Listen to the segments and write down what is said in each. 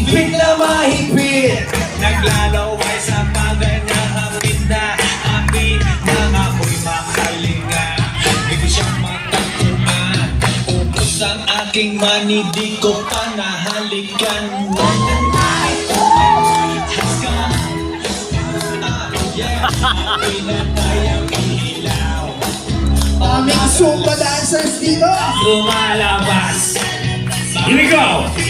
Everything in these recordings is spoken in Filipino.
Higpit na mahigpit Naglalaway sa mga na hapit na Hapit na ako'y makalinga Hindi siyang matakuan Upos ang aking mani Di ko pa nahalikan Ah, Daming Zumba dancers dito. lumalabas. Here we go.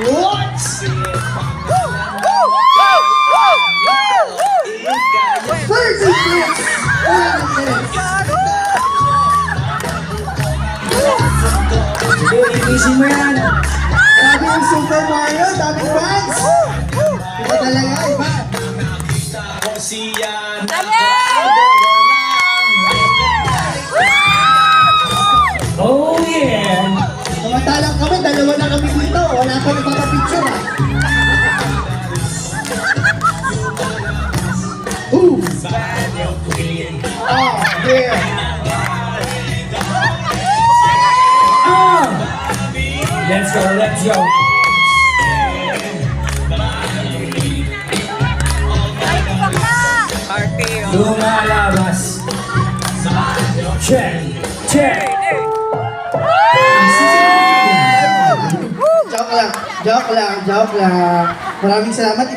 Thirty minutes. Thirty minutes. Easy mo yan! Grabe yung Super Mario. Daming fans. Iba talaga. Iba. Nakita Oh, yeah. Ah! Let's go, let's go! Lumalabas! Check! Check! Joke lang. Joke lang. Joke lang. Maraming salamat.